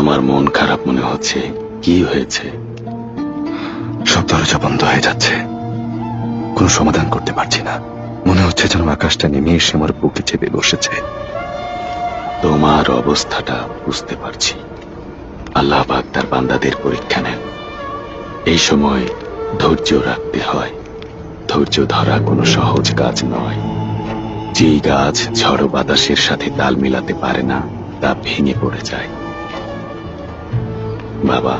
তোমার মন খারাপ মনে হচ্ছে। কি হয়েছে? সব দরজা বন্ধ হয়ে যাচ্ছে। কোনো সমাধান করতে পারছি না। মনে হচ্ছে যেন আকাশটা নেমে এসে আমার বুকে চেপে বসেছে। তোমার অবস্থাটা বুঝতে পারছি। আল্লাহ পাক তার বান্দাদের পরীক্ষা নেন। এই সময় ধৈর্য রাখতে হয়। ধৈর্য ধরা কোনো সহজ কাজ নয়। যেই গাছ ঝড় বাতাসের সাথে তাল মিলাতে পারে না তা ভেঙে পড়ে যায়। বাবা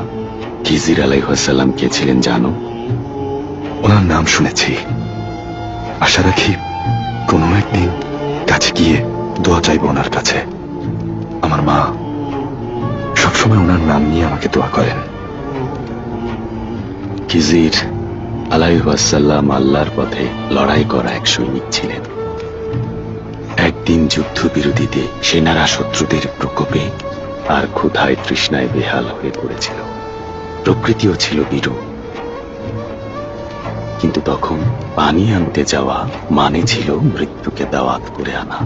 খিজির আলাইহাসাল্লাম কে ছিলেন জানো? ওনার নাম শুনেছি। আশা রাখি কোনো একদিন কাছে গিয়ে দোয়া চাইব ওনার কাছে। আমার মা সবসময় ওনার নাম নিয়ে আমাকে দোয়া করেন। খিজির আলাইহাসাল্লাম আল্লাহর পথে লড়াই করা এক সৈনিক ছিলেন। একদিন যুদ্ধবিরতিতে সেনারা শত্রুদের প্রকোপে আর ক্ষুধায় তৃষ্ণায় বেহাল হয়ে পড়েছিল। প্রকৃতিও ছিল বিরূপ। কিন্তু তখন পানি আনতে যাওয়া মানে ছিল মৃত্যুকে দাওয়াত করে আনা।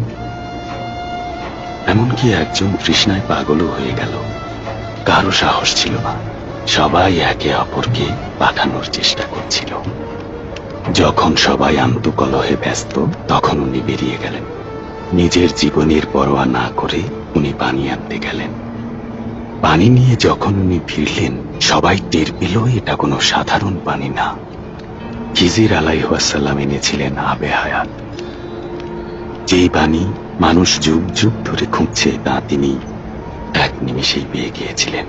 এমনকি একজন তৃষ্ণায় পাগলও হয়ে গেল। কারও সাহস ছিল না। সবাই একে অপরকে পাঠানোর চেষ্টা করছিল। যখন সবাই আন্তকলহে ব্যস্ত, তখন উনি বেরিয়ে গেলেন। নিজের জীবনের পরোয়া না করে উনি পানি আনতে গেলেন। পানি নিয়ে যখন উনি ফিরলেন, সবাই টের পেল এটা কোনো সাধারণ পানি না। খিজির আলাইহাসাল্লাম এনেছিলেন আবে হায়াত। যেই পানি মানুষ যুগ যুগ ধরে খুঁজছে, তা তিনি এক নিমিষেই পেয়ে গিয়েছিলেন।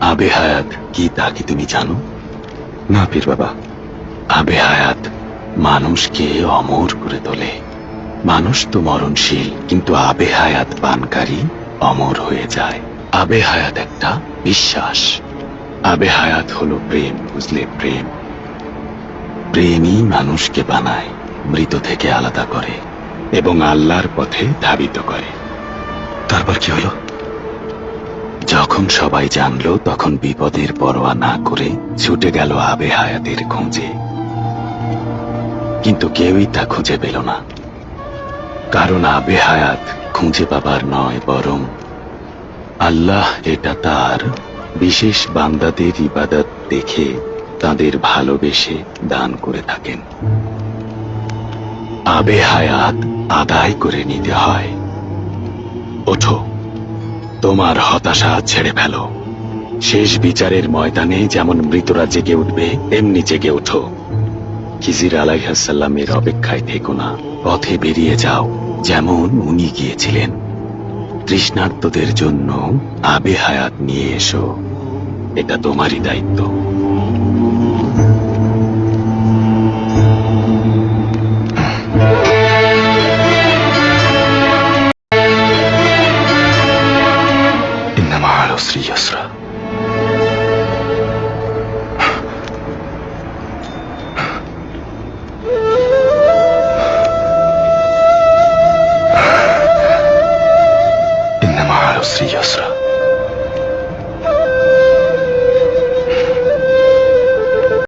আবে হায়াত, কি তা কি তুমি জানো? না পীর বাবা, আবে হায়াত মানুষকে অমর করে তোলে। মানুষ তো মরণশীল, কিন্তু আবে হায়াত পানকারী অমর হয়ে যায়। আবে হায়াত একটা বিশ্বাস। আবে হায়াত হলো প্রেম, বুঝলে প্রেম। প্রেমই মানুষকে বানায়, মৃত থেকে আলাদা করে এবং আল্লাহর পথে ধাবিত করে। তারপর কি হলো? যখন সবাই জানলো, তখন বিপদের পরোয়া না করে ছুটে গেল আবে হায়াতের খোঁজে। কিন্তু কেউই তা খুঁজে পেল না। কারণ আবে হায়াত খুঁজে পাবার নয়, বরং আল্লাহ এটা তার বিশেষ বান্দাদের ইবাদত দেখে তাদের ভালোবেসে দান করে থাকেন। আবে হায়াত আদায় করে নিতে হয়। ওঠো, তোমার হতাশা ছেড়ে ফেলো। শেষ বিচারের ময়দানে যেমন মৃতরা জেগে উঠবে, তেমনি জেগে ওঠো। খিজির আলাইহাসাল্লামের অপেক্ষায় থেকো না, পথে বেরিয়ে যাও। যেমন উনি গিয়েছিলেন তৃষ্ণার্তদের জন্য আবে হায়াত নিয়ে এসো। এটা তোমারই দায়িত্ব। উসরি ইউসরা सीजसरा